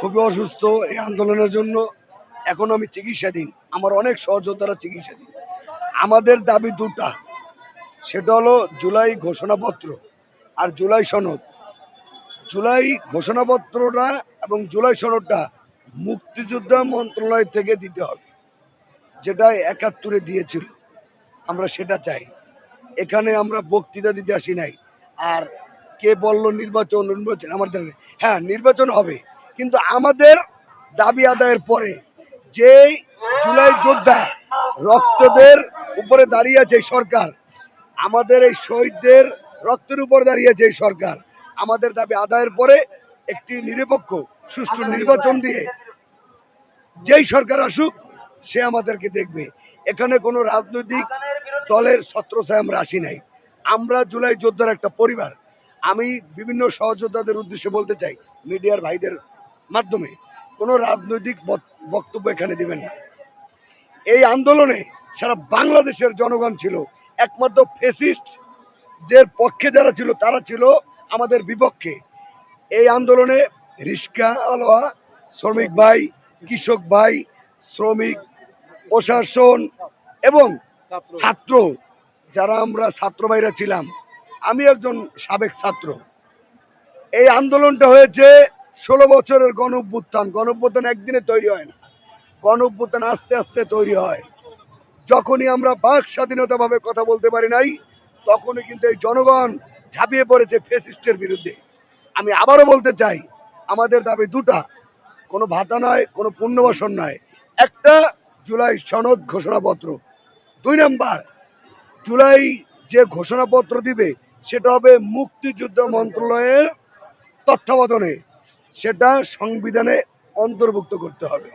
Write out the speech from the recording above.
খুবই অসুস্থ এই আন্দোলনের জন্য। এখন আমি চিকিৎসাধীন। আমার অনেক সহযোদ্ধারা চিকিৎসাধীন। আমাদের দাবি দুটা। সেটা হলো জুলাই ঘোষণাপত্র আর জুলাই সনদ। জুলাই ঘোষণাপত্রটা এবং জুলাই সনদটা মুক্তিযোদ্ধা মন্ত্রণালয় থেকে দিতে হবে। যেটা একাত্তরে দিয়েছিল। আমরা সেটা চাই। এখানে আমরা বক্তৃতা দিতে আসি নাই। আর কে বলল নির্বাচন নির্বাচন, আমার। হ্যাঁ নির্বাচন হবে। কিন্তু আমাদের দাবি আদায়ের পরে যে জুলাই যোদ্ধা রক্তদের উপরে দাঁড়িয়ে আছে সরকার, আমাদের এই শহীদদের রক্তের উপর দাঁড়িয়ে আছে এই সরকার, আমাদের দাবি আদায়ের পরে একটি নিরপেক্ষ, সুষ্ঠু নির্বাচন দিয়ে যেই সরকার আসুক, সে আমাদেরকে দেখবে। এখানে কোনো রাজনৈতিক দলের ছত্রছায় আমরা আসি নাই। আমরা জুলাই যোদ্ধার একটা পরিবার। আমি বিভিন্ন সহযোদ্ধাদের উদ্দেশ্যে বলতে চাই, মিডিয়ার ভাইদের মাধ্যমে কোনো রাজনৈতিক বক- বক্তব্য এখানে দিবেন না। এই আন্দোলনে সারা বাংলাদেশের জনগণ ছিল, একমাত্র ফেসিস্ট দের পক্ষে যারা ছিল, তারা ছিল আমাদের বিপক্ষে। এই আন্দোলনে রিস্কা আলোয়া শ্রমিক ভাই, কৃষক ভাই, শ্রমিক, প্রশাসন এবং ছাত্র, যারা আমরা ছাত্র ভাইরা ছিলাম, আমি একজন সাবেক ছাত্র। এই আন্দোলনটা হয়েছে ষোলো বছরের গণ অভ্যুত্থান গণ অভ্যুত্থান একদিনে তৈরি হয় না। গণ অভ্যুত্থান আস্তে আস্তে তৈরি হয়। যখনই আমরা বাক স্বাধীনতা ভাবে কথা বলতে পারি নাই, তখনই কিন্তু এই জনগণ ঝাঁপিয়ে পড়েছে ফেসিস্টের বিরুদ্ধে। আমি আবারও বলতে চাই, আমাদের দাবি দুটা। কোনো ভাতা নয়, কোনো পুণ্যবাসন নয়। একটা, জুলাই সনদ ঘোষণাপত্র। দুই নাম্বার, জুলাই যে ঘোষণাপত্র দিবে, সেটা হবে মুক্তিযুদ্ধ মন্ত্রণালয়ের তত্ত্বাবধানে। সেটা সংবিধানে অন্তর্ভুক্ত করতে হবে।